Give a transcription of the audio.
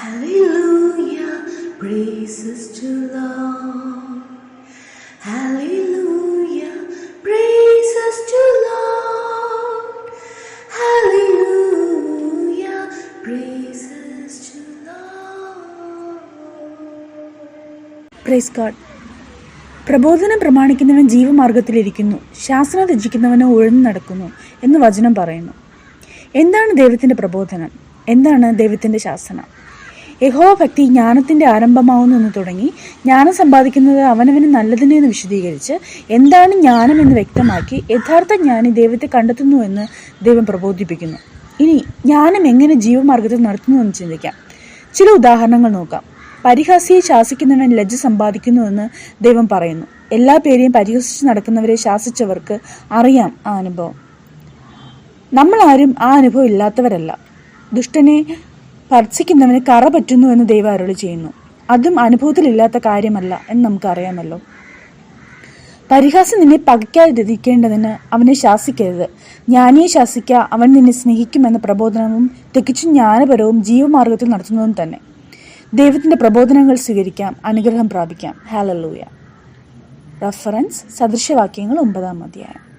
Hallelujah, praises to Lord. Hallelujah, praises to Lord. Hallelujah, praises to Lord. Praise God. പ്രബോധനം പ്രമാണിക്കുന്നവൻ ജീവമാർഗത്തിലിരിക്കുന്നു ശാസ്ത്രം രചിക്കുന്നവന് ഉഴന്നു നടക്കുന്നു എന്ന് വചനം പറയുന്നു എന്താണ് ദൈവത്തിന്റെ പ്രബോധനം എന്താണ് ദൈവത്തിന്റെ ശാസന യഹോവ ഭക്തി ജ്ഞാനത്തിന്റെ ആരംഭമാവുന്നു എന്ന് തുടങ്ങി ജ്ഞാനം സമ്പാദിക്കുന്നത് അവനവന് നല്ലതിനെ എന്ന് വിശദീകരിച്ച് എന്താണ് ജ്ഞാനം എന്ന് വ്യക്തമാക്കി യഥാർത്ഥ ജ്ഞാനി ദൈവത്തെ കണ്ടെത്തുന്നു എന്ന് ദൈവം പ്രബോധിപ്പിക്കുന്നു. ഇനി ജ്ഞാനം എങ്ങനെ ജീവമാർഗത്തിൽ നടത്തുന്നു എന്ന് ചിന്തിക്കാം. ചില ഉദാഹരണങ്ങൾ നോക്കാം. പരിഹാസിയെ ശാസിക്കുന്നവൻ ലജ്ജ സമ്പാദിക്കുന്നുവെന്ന് ദൈവം പറയുന്നു. എല്ലാ പേരെയും പരിഹസിച്ച് നടക്കുന്നവരെ ശാസിച്ചവർക്ക് അറിയാം ആ അനുഭവം. നമ്മളാരും ആ അനുഭവം ഇല്ലാത്തവരല്ല. ദുഷ്ടനെ ഭർഷിക്കുന്നവന് കറ പറ്റുന്നു എന്ന് ദൈവം അരുളി ചെയ്യുന്നു. അതും അനുഭവത്തിലില്ലാത്ത കാര്യമല്ല എന്ന് നമുക്കറിയാമല്ലോ. പരിഹാസം നിന്നെ പകയ്ക്കാതിരിക്കേണ്ടതിന് അവനെ ശാസിക്കരുത്. ജ്ഞാനിയെ ശാസിക്ക അവൻ നിന്നെ സ്നേഹിക്കുമെന്ന പ്രബോധനവും തികച്ചും ജ്ഞാനപരവും ജീവമാർഗത്തിൽ നടത്തുന്നതും തന്നെ. ദൈവത്തിന്റെ പ്രബോധനങ്ങൾ സ്വീകരിക്കാം അനുഗ്രഹം പ്രാപിക്കാം. ഹാലല്ലൂയ റഫറൻസ് സദൃശവാക്യങ്ങൾ ഒമ്പതാം അധ്യായം.